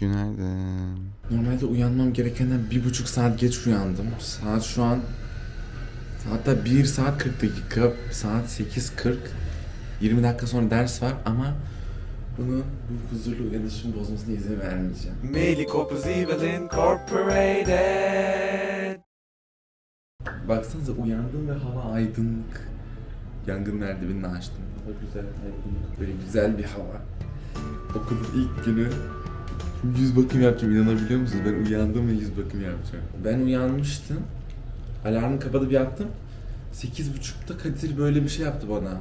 Günaydın. Normalde uyanmam gerekenden bir buçuk saat geç uyandım. Saat şu an hatta 1 saat 40 dakika. Saat 8.40. 20 dakika sonra ders var ama bunu bu huzurlu uyanışın bozmasına izin vermeyeceğim. Melee Corpus Evil Incorporated. Baksanıza uyandım ve hava aydınlık. Yangın merdivenini açtım. Hava güzel, aydınlık. Böyle güzel bir hava. Okulun ilk günü yüz bakım yapacağım inanabiliyor musunuz? Ben uyandım ve yüz bakım yapacağım. Ben uyanmıştım. Alarmı kapatıp yattım. Sekiz buçukta Kadir böyle bir şey yaptı bana.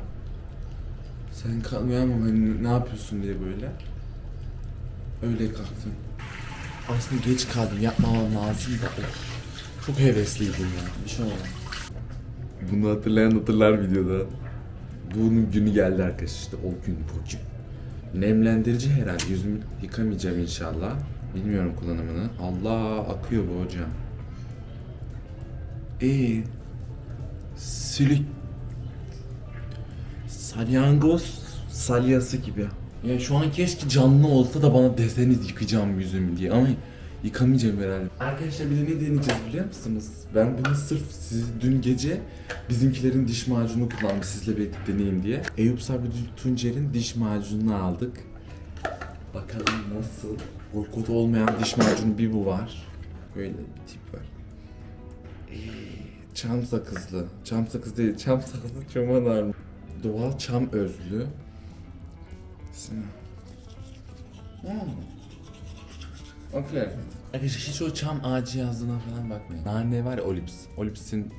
Sen uyanma hani ne yapıyorsun diye böyle. Öyle kalktım. Aslında geç kaldım yapmamam lazım da. Çok hevesliydim ya. Bir şey oldu. Bunu hatırlayan hatırlar videoda. Bunun günü geldi arkadaşlar işte o gün bugün. Nemlendirici herhalde yüzümü yıkamayacağım inşallah. Bilmiyorum kullanımını. Allah akıyor bu hocam. Ee, sülük salyangoz salyası gibi. Ya şu an keşke canlı olsa da bana deseniz yıkayacağım yüzümü diye ama yıkamayacağım herhalde. Arkadaşlar bir de ne deneyeceğiz biliyor musunuz? Ben bunu sırf siz dün gece bizimkilerin diş macunu kullandım sizle birlikte deneyeyim diye. Eyüp Sabri Tuncer'in diş macununu aldık. Bakalım nasıl? Boykot olmayan diş macunu bir bu var. Böyle bir tip var. Ee, çam sakızlı. Çam sakız değil, çam sakızlı çoban armut. Doğal çam özlü. Hmm. Okey. Arkadaşlar hiç o çam ağacı yazdığına falan bakmayın. Nane var ya Olips. Olips'in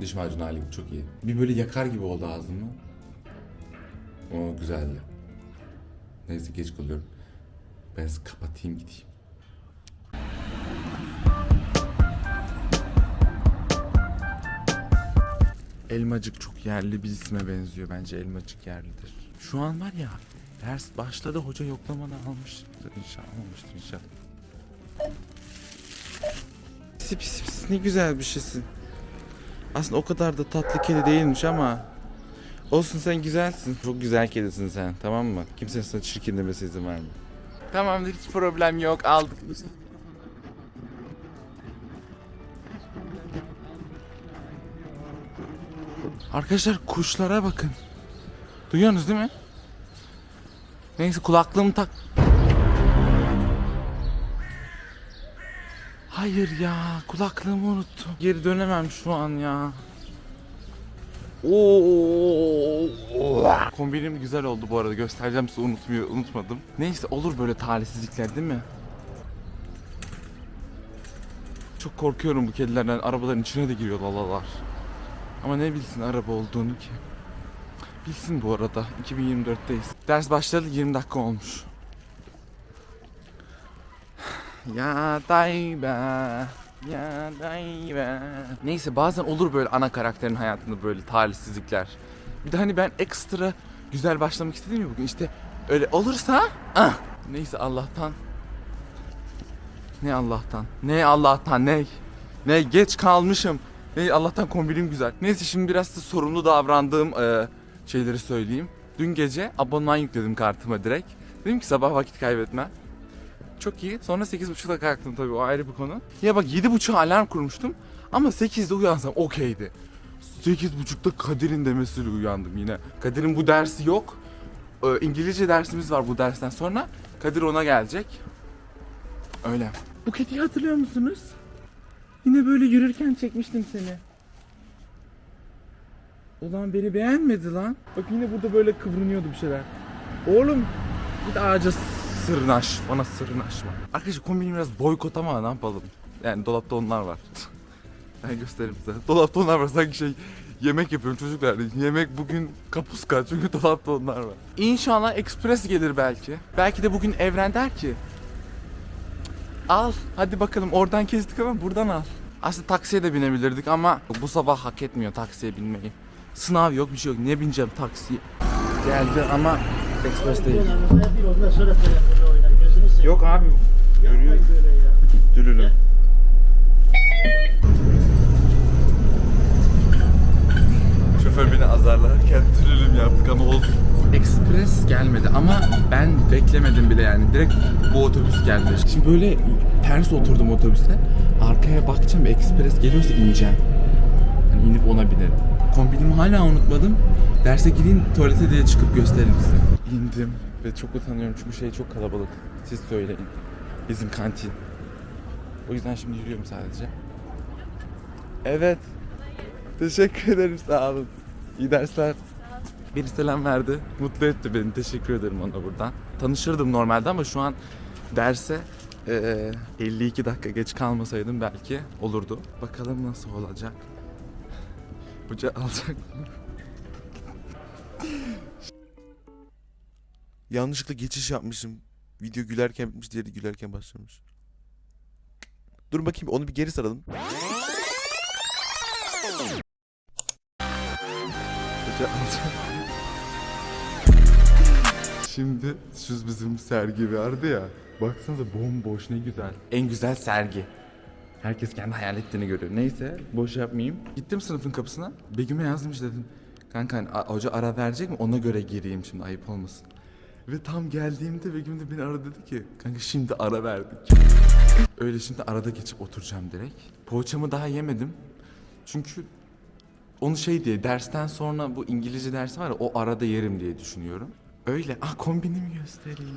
diş macunu hali çok iyi. Bir böyle yakar gibi oldu ağzımı. O güzeldi. Neyse geç kalıyorum. Ben sizi kapatayım gideyim. Elmacık çok yerli bir isme benziyor. Bence elmacık yerlidir. Şu an var ya ders başladı hoca yoklamadan almıştır inşallah almamıştır inşallah. Pis pis pis ne güzel bir şeysin. Aslında o kadar da tatlı kedi değilmiş ama olsun sen güzelsin. Çok güzel kedisin sen tamam mı? Kimsenin sana çirkin demesi izin verme. Tamamdır hiç problem yok aldık. Arkadaşlar kuşlara bakın. Duyuyorsunuz değil mi? Neyse kulaklığımı tak. Hayır ya kulaklığımı unuttum. Geri dönemem şu an ya. Oo. Kombinim güzel oldu bu arada. Göstereceğim size unutmuyor, unutmadım. Neyse olur böyle talihsizlikler değil mi? Çok korkuyorum bu kedilerden. Arabaların içine de giriyor lalalar. Ama ne bilsin araba olduğunu ki. Bilsin bu arada. 2024'teyiz. Ders başladı 20 dakika olmuş. Ya daybe. Ya daybe. Neyse bazen olur böyle ana karakterin hayatında böyle talihsizlikler. Bir de hani ben ekstra güzel başlamak istedim ya bugün işte öyle olursa ah. Neyse Allah'tan. Ne Allah'tan? Ne Allah'tan ne? Ne geç kalmışım. Ne Allah'tan kombinim güzel. Neyse şimdi biraz da sorumlu davrandığım e, şeyleri söyleyeyim. Dün gece abonman yükledim kartıma direkt. Dedim ki sabah vakit kaybetme. Çok iyi. Sonra 8.30'da kalktım tabii o ayrı bir konu. Ya bak 7.30'a alarm kurmuştum. Ama 8'de uyansam okeydi. 8.30'da Kadir'in demesiyle uyandım yine. Kadir'in bu dersi yok. Ee, İngilizce dersimiz var bu dersten sonra. Kadir ona gelecek. Öyle. Bu kediyi hatırlıyor musunuz? Yine böyle yürürken çekmiştim seni. Ulan beni beğenmedi lan. Bak yine burada böyle kıvranıyordu bir şeyler. Oğlum git ağaca sırnaş. Bana sırnaşma. Arkadaşlar kombinim biraz boykot ama ne yapalım. Yani dolapta onlar var. ben göstereyim size. Dolapta onlar var sanki şey yemek yapıyorum çocuklar. Yemek bugün kapuska çünkü dolapta onlar var. İnşallah ekspres gelir belki. Belki de bugün evren der ki Al hadi bakalım oradan kestik ama buradan al. Aslında taksiye de binebilirdik ama bu sabah hak etmiyor taksiye binmeyi. Sınav yok bir şey yok. Ne bineceğim taksiye? Geldi ama ekspres değil. Ondan sonra telefonla oynar. Gözünü seveyim. Yok abi. Görüyor. Dülülüm. Şoför beni azarlarken tülülüm yaptık ama olsun. Express gelmedi ama ben beklemedim bile yani. Direkt bu otobüs geldi. Şimdi böyle ters oturdum otobüste. Arkaya bakacağım Express geliyorsa ineceğim. Yani inip ona binerim. Kombinimi hala unutmadım. Derse gideyim tuvalete diye çıkıp gösteririm size. İndim ve çok utanıyorum çünkü şey çok kalabalık. Siz söyleyin. Bizim kantin. O yüzden şimdi yürüyorum sadece. Evet. Teşekkür ederim sağ olun. İyi dersler. Bir selam verdi. Mutlu etti beni. Teşekkür ederim ona buradan. Tanışırdım normalde ama şu an derse eee, 52 dakika geç kalmasaydım belki olurdu. Bakalım nasıl olacak. Hoca alacak mı? Yanlışlıkla geçiş yapmışım. Video gülerken bitmiş, diğeri gülerken başlamış. Dur bakayım onu bir geri saralım. Şimdi şu bizim sergi vardı ya. Baksanıza bomboş ne güzel. En güzel sergi. Herkes kendi hayal ettiğini görüyor. Neyse boş yapmayayım. Gittim sınıfın kapısına. Begüm'e yazdım işte dedim. Kanka hani hoca ara verecek mi? Ona göre gireyim şimdi ayıp olmasın. Ve tam geldiğimde Begüm de beni aradı dedi ki kanka şimdi ara verdik. Öyle şimdi arada geçip oturacağım direkt. Poğaçamı daha yemedim. Çünkü onu şey diye dersten sonra bu İngilizce dersi var ya o arada yerim diye düşünüyorum. Öyle. Ah kombinimi göstereyim.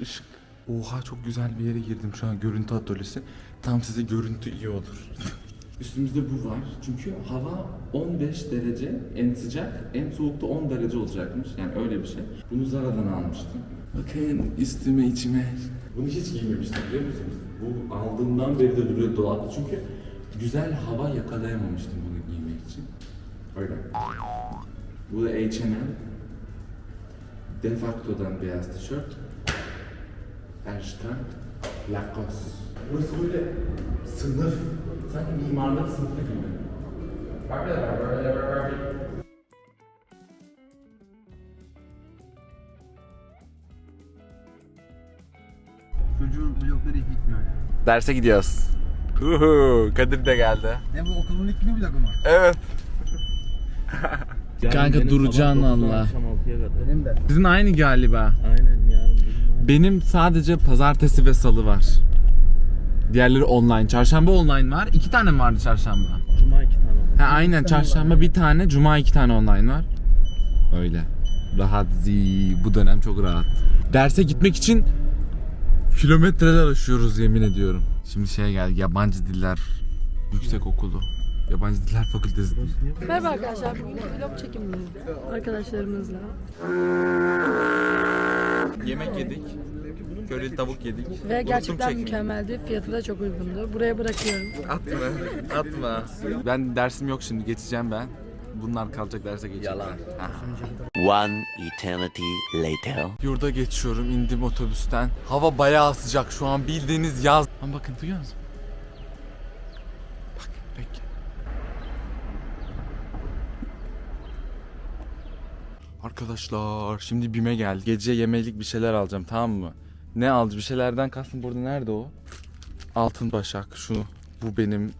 Işık. Oha çok güzel bir yere girdim şu an görüntü atölyesi. Tam size görüntü iyi olur. Üstümüzde bu var. Çünkü hava 15 derece en sıcak, en soğukta 10 derece olacakmış. Yani öyle bir şey. Bunu Zara'dan almıştım. Bakın üstüme içime. Bunu hiç giymemiştim biliyor musunuz? Bu aldığımdan beri de duruyor dolapta. Çünkü güzel hava yakalayamamıştım bunu giymek için. Öyle. Bu da H&M. Defacto'dan beyaz tişört. Bershka. Lacoste. Burası böyle sınıf. Sanki mimarlık sınıfı gibi. Çocuğun blokları hiç bitmiyor ya. Derse gidiyoruz. Uhu, Kadir de geldi. Ne bu okulun ilk günü vlog mu? Evet. Kanka duracaksın Allah. Benim de. Sizin aynı galiba. Aynen yarın Benim sadece pazartesi ve salı var. Diğerleri online. Çarşamba online var. İki tane mi vardı çarşamba? Cuma iki tane oldu. Ha aynen çarşamba bir tane, cuma iki tane online var. Öyle. Rahat zi. Bu dönem çok rahat. Derse gitmek için kilometreler aşıyoruz yemin ediyorum. Şimdi şeye geldik yabancı diller yüksek okulu. Yabancı Diller Fakültesi. Merhaba arkadaşlar. Bugün vlog çekimimizde arkadaşlarımızla. Yemek yedik. Köreli tavuk yedik. Ve gerçekten mükemmeldi. Fiyatı da çok uygundu. Buraya bırakıyorum. Atma, atma. Ben dersim yok şimdi, geçeceğim ben. Bunlar kalacak derse geçeceğim. Yalan. One eternity later. Yurda geçiyorum, indim otobüsten. Hava bayağı sıcak şu an bildiğiniz yaz. Ama bakın duyuyor musun? Bak, bekle. Arkadaşlar şimdi BİM'e geldi. Gece yemelik bir şeyler alacağım tamam mı? Ne aldı? Bir şeylerden kastım burada nerede o? Altın başak şu. Bu benim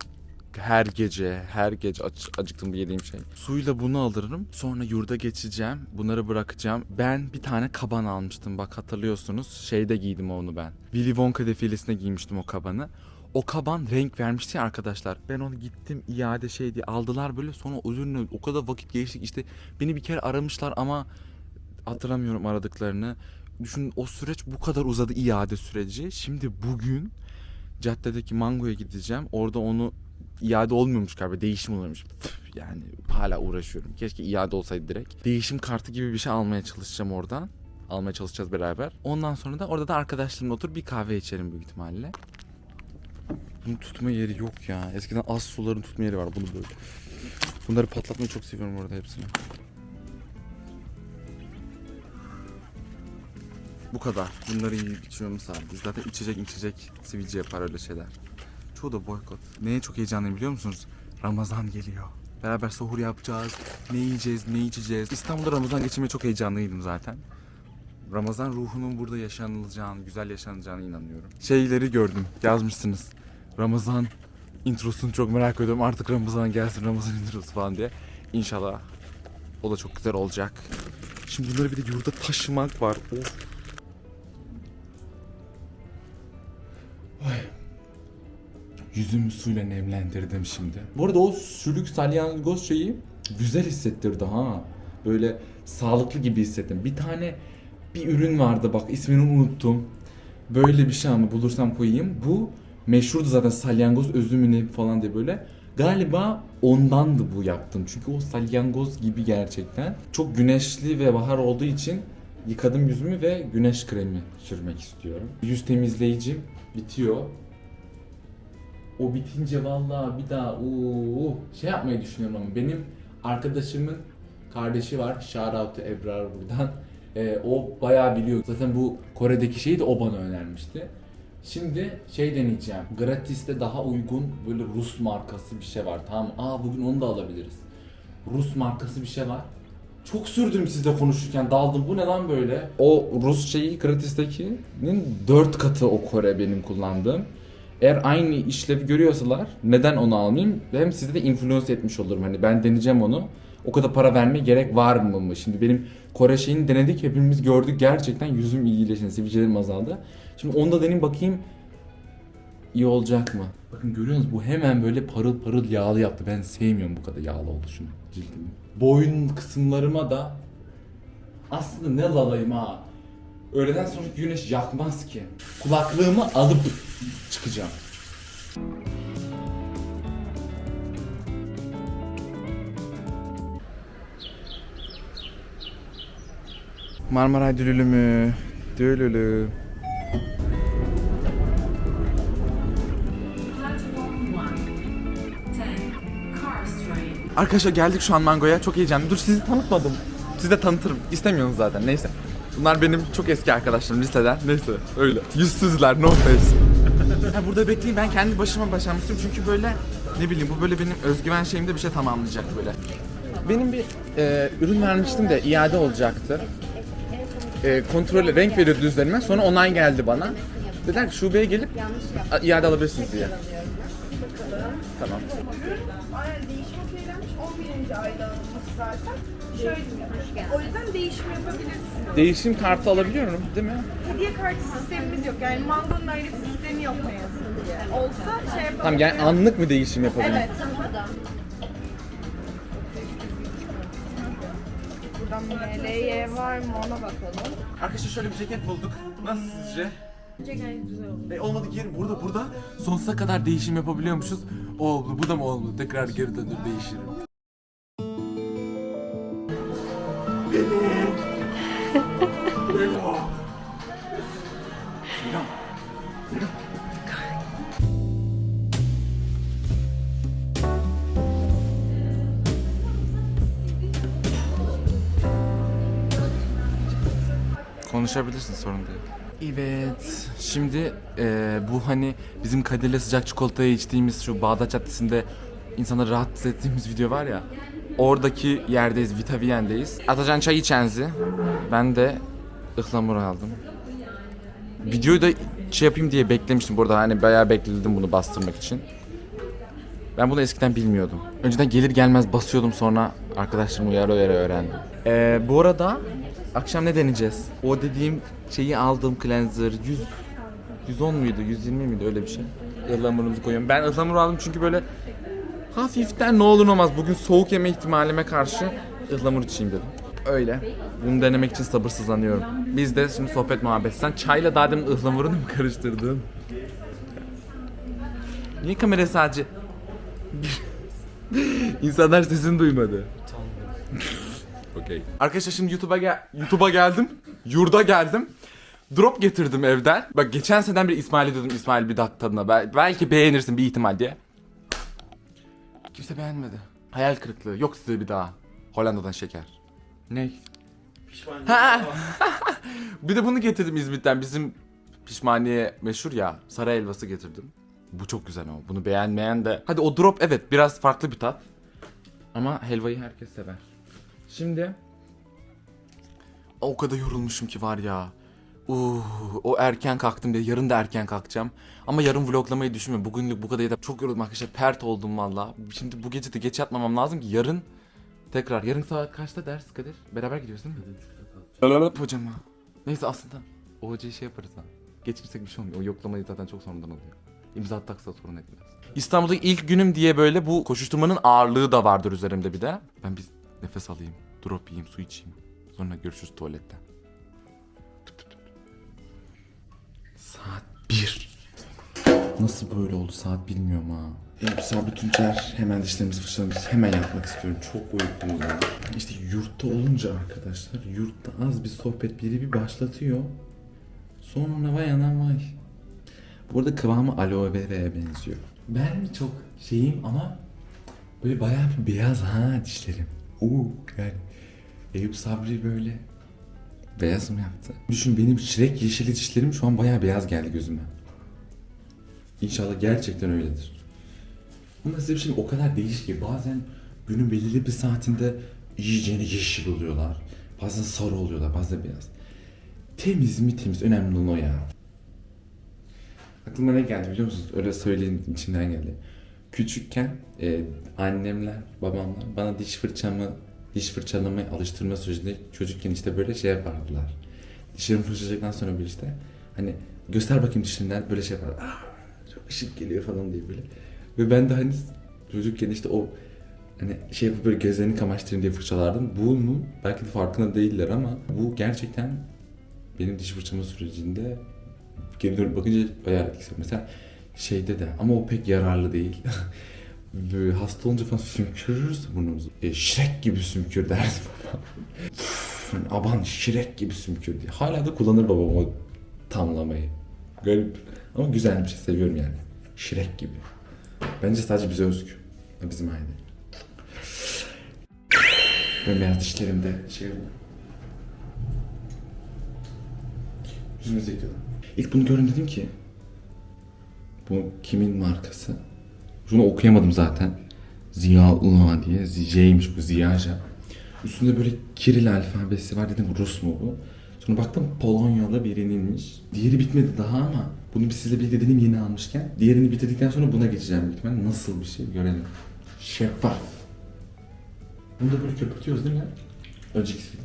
her gece, her gece aç, acıktım yediğim şey. Suyla bunu alırım. Sonra yurda geçeceğim. Bunları bırakacağım. Ben bir tane kaban almıştım. Bak hatırlıyorsunuz. Şeyde giydim onu ben. Willy Wonka defilesine giymiştim o kabanı. O kaban renk vermişti ya arkadaşlar. Ben onu gittim iade şey diye aldılar böyle sonra üzerine o kadar vakit geçtik işte beni bir kere aramışlar ama hatırlamıyorum aradıklarını. Düşün o süreç bu kadar uzadı iade süreci. Şimdi bugün caddedeki mangoya gideceğim. Orada onu iade olmuyormuş galiba. Değişim oluyormuş. Yani hala uğraşıyorum. Keşke iade olsaydı direkt. Değişim kartı gibi bir şey almaya çalışacağım oradan. Almaya çalışacağız beraber. Ondan sonra da orada da arkadaşlarımla otur bir kahve içerim büyük ihtimalle. Bunun tutma yeri yok ya. Eskiden az suların tutma yeri var. Bunu böyle. Bunları patlatmayı çok seviyorum orada hepsini. Bu kadar. Bunları yiyip içiyorum sadece. Zaten içecek içecek sivilce yapar öyle şeyler. Çoğu da boykot. Neye çok heyecanlıyım biliyor musunuz? Ramazan geliyor. Beraber sahur yapacağız. Ne yiyeceğiz, ne içeceğiz. İstanbul'da Ramazan geçirmeye çok heyecanlıydım zaten. Ramazan ruhunun burada yaşanılacağını, güzel yaşanacağına inanıyorum. Şeyleri gördüm, yazmışsınız. Ramazan introsunu çok merak ediyorum. Artık Ramazan gelsin, Ramazan introsu falan diye. İnşallah O da çok güzel olacak. Şimdi bunları bir de yurda taşımak var. Of. Yüzümü suyla nemlendirdim şimdi. Bu arada o sülük salyangoz şeyi güzel hissettirdi ha. Böyle sağlıklı gibi hissettim. Bir tane bir ürün vardı bak ismini unuttum. Böyle bir şey ama bulursam koyayım. Bu meşhurdu zaten salyangoz özümü ne falan diye böyle. Galiba ondandı bu yaptım. Çünkü o salyangoz gibi gerçekten. Çok güneşli ve bahar olduğu için yıkadım yüzümü ve güneş kremi sürmek istiyorum. Yüz temizleyici bitiyor. O bitince vallahi bir daha uuu şey yapmayı düşünüyorum ama benim arkadaşımın kardeşi var. Shout out to Ebrar buradan. Ee, o bayağı biliyor. Zaten bu Kore'deki şeyi de o bana önermişti. Şimdi şey deneyeceğim. Gratis'te daha uygun böyle Rus markası bir şey var. Tamam. Aa bugün onu da alabiliriz. Rus markası bir şey var. Çok sürdüm sizle konuşurken daldım. Bu ne lan böyle? O Rus şeyi gratis'tekinin 4 katı o Kore benim kullandığım. Eğer aynı işlevi görüyorsalar neden onu almayayım? Hem size de influence etmiş olurum. Hani ben deneyeceğim onu. O kadar para vermeye gerek var mı mı? Şimdi benim Kore şeyini denedik. Hepimiz gördük. Gerçekten yüzüm iyileşti. Sivilcelerim azaldı. Şimdi onu da deneyeyim bakayım iyi olacak mı? Bakın görüyor musunuz? Bu hemen böyle parıl parıl yağlı yaptı. Ben sevmiyorum bu kadar yağlı oluşunu cildimi. Boyun kısımlarıma da aslında ne lalayım ha. Öğleden sonra güneş yakmaz ki. Kulaklığımı alıp çıkacağım. Marmaray Dülülü mü? Dülülü. Arkadaşlar geldik şu an Mango'ya. Çok heyecanlı. Dur sizi tanıtmadım. Sizi de tanıtırım. İstemiyorsunuz zaten. Neyse. Bunlar benim çok eski arkadaşlarım liseden. Neyse öyle. Yüzsüzler. No face. Ha, burada bekleyin. Ben kendi başıma başlamıştım. Çünkü böyle ne bileyim bu böyle benim özgüven şeyimde bir şey tamamlayacak böyle. Benim bir e, ürün vermiştim de iade olacaktı. E, kontrolle renk veriyordu üzerime. Sonra onay geldi bana. Dediler ki şubeye gelip a, iade alabilirsiniz diye. Tamam. Aynen değişim okeylenmiş 11. ayda alınması zaten. Şöyle o yüzden değişim yapabilirsin. Değişim kartı alabiliyorum değil mi? Hediye kartı sistemimiz yok. Yani Mango'nun ayrı bir sistemi yok ne yazık ki. Olsa şey yapalım. Tamam yani anlık mı değişim yapabilirim? Evet. Buradan MLY var mı ona bakalım. Arkadaşlar şöyle bir ceket bulduk. Nasıl sizce? E, olmadı giyerim. Burada burada sonsuza kadar değişim yapabiliyormuşuz. Oldu. Bu da mı oldu? Tekrar geri dönür değişirim. Konuşabilirsin sorun değil. Evet. Şimdi eee, bu hani bizim Kadir'le sıcak çikolatayı içtiğimiz şu Bağdat Caddesi'nde insanları rahatsız ettiğimiz video var ya. Oradaki yerdeyiz, Vitaviyen'deyiz. Atacan çay içenzi. Ben de ıhlamur aldım. Videoyu da şey yapayım diye beklemiştim burada hani bayağı bekledim bunu bastırmak için. Ben bunu eskiden bilmiyordum. Önceden gelir gelmez basıyordum sonra arkadaşlarım uyarı uyarı öğrendim. Ee, bu arada akşam ne deneyeceğiz? O dediğim şeyi aldığım cleanser 100 110 muydu 120 miydi öyle bir şey. Ihlamurumuzu koyuyorum. Ben ıhlamur aldım çünkü böyle hafiften ne olur ne olmaz bugün soğuk yeme ihtimalime karşı ıhlamur içeyim dedim. Öyle. Bunu denemek için sabırsızlanıyorum. Biz de şimdi sohbet muhabbet. Sen çayla daha demin ıhlamurunu mu karıştırdın? Niye kamera sadece İnsanlar sesini duymadı. Okey. Arkadaşlar şimdi YouTube'a gel YouTube'a geldim. Yurda geldim. Drop getirdim evden. Bak geçen seneden beri İsmail'e dedim İsmail bir dakika tadına. Bel- belki beğenirsin bir ihtimal diye. Kimse beğenmedi. Hayal kırıklığı. Yok size bir daha. Hollanda'dan şeker. Ne? Ha! bir de bunu getirdim İzmit'ten. Bizim pişmaniye meşhur ya. Saray helvası getirdim. Bu çok güzel ama bunu beğenmeyen de... Hadi o drop evet biraz farklı bir tat. Ama helvayı herkes sever. Şimdi... O kadar yorulmuşum ki var ya. Uh, o erken kalktım diye yarın da erken kalkacağım. Ama yarın vloglamayı düşünmüyorum. Bugünlük bu kadar yeter. Çok yoruldum arkadaşlar. Pert oldum valla. Şimdi bu gece de geç yatmamam lazım ki yarın Tekrar yarın saat kaçta ders Kadir? Beraber gidiyoruz değil mi? Lalalap hocama. Neyse aslında o hocayı şey yaparız ha. Geçirsek bir şey olmuyor. O yoklamayı zaten çok sonradan oluyor. İmza attaksa sorun etmez. İstanbul'daki ilk günüm diye böyle bu koşuşturmanın ağırlığı da vardır üzerimde bir de. Ben bir nefes alayım, drop yiyeyim, su içeyim. Sonra görüşürüz tuvalette. Saat 1. Nasıl böyle oldu saat bilmiyorum ha. Ya Sabri Tunçer hemen dişlerimizi fırçalamış. Hemen yatmak istiyorum. Çok uykum var. İşte yurtta olunca arkadaşlar yurtta az bir sohbet biri bir başlatıyor. Sonra vay anam vay. Bu arada kıvamı aloe vera'ya benziyor. Ben çok şeyim ama böyle bayağı bir beyaz ha dişlerim. Uuu yani Eyüp Sabri böyle beyaz mı yaptı? Düşün benim çilek yeşili dişlerim şu an bayağı beyaz geldi gözüme. İnşallah gerçekten öyledir. Ama size bir şey o kadar değişik ki bazen günün belirli bir saatinde iyicene yeşil oluyorlar. Bazen sarı oluyorlar, bazen beyaz. Temiz mi temiz, önemli olan o ya. Aklıma ne geldi biliyor musunuz? Öyle söyleyeyim içimden geldi. Küçükken e, annemler, babamlar bana diş fırçamı, diş fırçalamayı alıştırma sürecinde çocukken işte böyle şey yapardılar. Dişlerimi fırçaladıktan sonra bir işte hani göster bakayım dişinden böyle şey yaparlar. "Ah, çok ışık geliyor falan diye böyle. Ve ben de hani çocukken işte o hani şey yapıp böyle gözlerini kamaştırayım diye fırçalardım. Bunu belki de farkında değiller ama bu gerçekten benim diş fırçama sürecinde geri dönüp bakınca bayağı etkisi. Mesela şeyde de ama o pek yararlı değil. Böyle hasta olunca falan sümkürürüz burnumuzu. E, şirek gibi sümkür derdi babam. Aban şirek gibi sümkür diye. Hala da kullanır babam o tamlamayı. Garip. Ama güzel bir şey seviyorum yani. Şirek gibi. Bence sadece bize özgü. Bizim aile. Ve beyaz dişlerimde şey oldu. Yüzümüzü yıkadım. İlk bunu gördüm dedim ki bu kimin markası? Şunu okuyamadım zaten. Ziya Ula diye. Z'ymiş bu Ziyaja. Üstünde böyle Kiril alfabesi var dedim Rus mu bu? Sonra baktım Polonyalı birininmiş. Diğeri bitmedi daha ama bunu bir sizle birlikte dedim yeni almışken. Diğerini bitirdikten sonra buna geçeceğim büyük ihtimalle. Nasıl bir şey görelim. Şeffaf. Bunu da böyle köpürtüyoruz değil mi? Önceki gibi.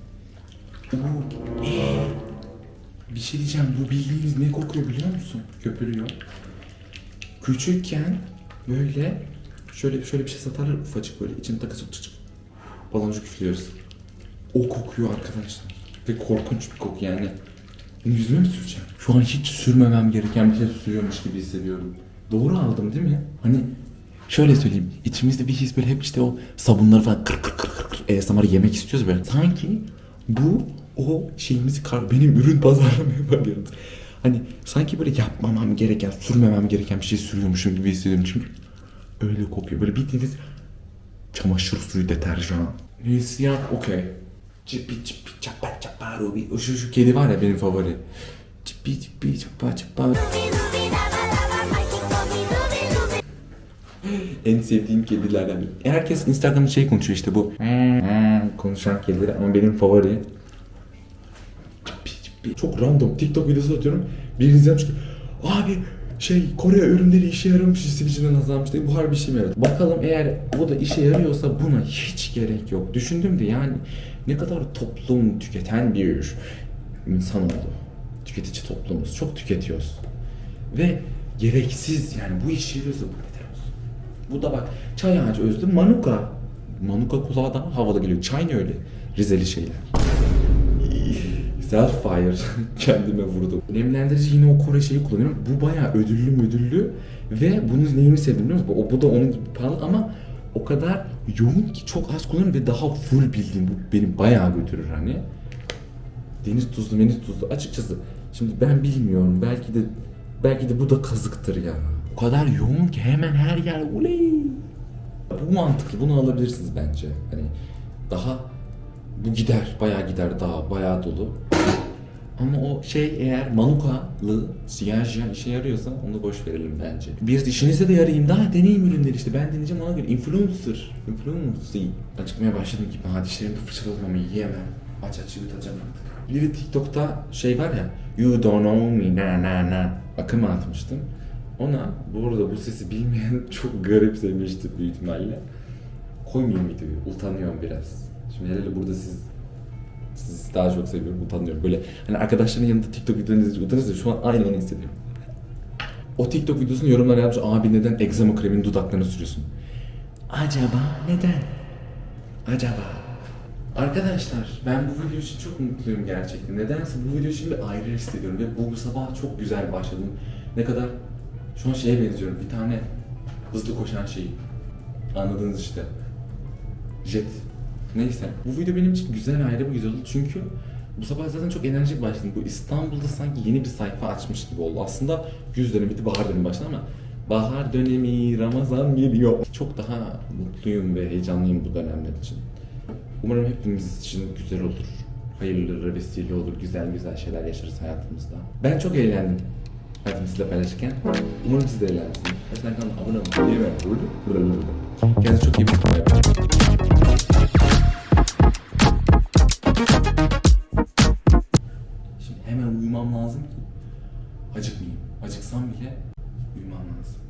Bir şey diyeceğim bu bildiğiniz ne kokuyor biliyor musun? Köpürüyor. Küçükken böyle şöyle şöyle bir şey satarlar ufacık böyle içine takıcı çık baloncuk üflüyoruz. O kokuyor arkadaşlar. Ve korkunç bir koku yani. Yüzüme mi süreceğim? Şu an hiç sürmemem gereken bir şey sürüyormuş gibi hissediyorum. Doğru aldım değil mi? Hani şöyle söyleyeyim. içimizde bir his böyle hep işte o sabunları falan kır kır kır kır kır ASMR yemek istiyoruz böyle. Sanki bu o şeyimizi kar benim ürün pazarlamaya bakıyorum. Hani sanki böyle yapmamam gereken, sürmemem gereken bir şey sürüyormuşum gibi hissediyorum çünkü öyle kokuyor. Böyle bildiğiniz çamaşır suyu deterjan. Hissiyat okey. Cipi cipi çapa çapa rubi. Şu, şu kedi var ya benim favori. Cipi cipi çapa çapa. en sevdiğim kedilerden biri. Herkes Instagram'da şey konuşuyor işte bu. konuşan kediler ama benim favori. Cipi. Çok random TikTok videosu atıyorum. Biri izlemiş ki abi şey Kore ürünleri işe yaramış sivilceden azalmış diye bu harbi bir şey mi yaradı? Bakalım eğer o da işe yarıyorsa buna hiç gerek yok. Düşündüm de yani ne kadar toplum tüketen bir insan oldu. Tüketici toplumuz. Çok tüketiyoruz. Ve gereksiz yani bu işe yarıyorsa bu neden? Bu da bak çay ağacı özlü manuka. Manuka kulağa daha havalı geliyor. Çay ne öyle? Rizeli şeyler. Self-fire kendime vurdum. Nemlendirici yine o Kore şeyi kullanıyorum. Bu bayağı ödüllü müdüllü ve bunun neyini sevdim biliyor musun? O, bu da onun pahalı ama o kadar yoğun ki çok az kullanıyorum ve daha full bildiğim bu beni bayağı götürür hani. Deniz tuzlu, meniz tuzlu. Açıkçası şimdi ben bilmiyorum. Belki de belki de bu da kazıktır ya. O kadar yoğun ki hemen her yer oley. Bu mantıklı. Bunu alabilirsiniz bence. Hani daha bu gider. Bayağı gider daha. Bayağı dolu. Ama o şey eğer manukalı siyajya işe yarıyorsa onu boş verelim bence. Bir işinize de yarayayım. Daha deneyim ürünleri işte. Ben deneyeceğim ona göre. Influencer. Influencer. Acıkmaya başladım ki. Ha dişlerimi fırçaladım ama yiyemem. Aç aç yutacağım artık. Biri TikTok'ta şey var ya. You don't know me na na na. Akım atmıştım. Ona bu arada bu sesi bilmeyen çok garipsemişti büyük ihtimalle. koymayayım videoyu. Utanıyorum biraz. Şimdi hele burada siz sizi daha çok seviyorum. Utanıyorum. Böyle hani arkadaşların yanında TikTok videolarını izleyince utanırsa şu an aynı onu hissediyorum. O TikTok videosunu yorumlara yapmış. Abi neden egzama kremini dudaklarına sürüyorsun? Acaba neden? Acaba? Arkadaşlar ben bu video için çok mutluyum gerçekten. Nedense bu video için bir ayrı hissediyorum ve bu, sabah çok güzel başladım. Ne kadar şu an şeye benziyorum. Bir tane hızlı koşan şey. Anladınız işte. Jet. Neyse. Bu video benim için güzel ayrı bir güzel oldu çünkü bu sabah zaten çok enerjik başladım. Bu İstanbul'da sanki yeni bir sayfa açmış gibi oldu. Aslında güz dönemi bitti, bahar dönemi başladı ama bahar dönemi, Ramazan geliyor. Çok daha mutluyum ve heyecanlıyım bu dönemler için. Umarım hepimiz için güzel olur. Hayırlı vesile olur, güzel güzel şeyler yaşarız hayatımızda. Ben çok eğlendim hayatımı sizle paylaşırken. Umarım siz de eğlendiniz. Lütfen kanalıma abone olmayı, mi? Kendinize çok iyi bakın. Bile uyumam lazım.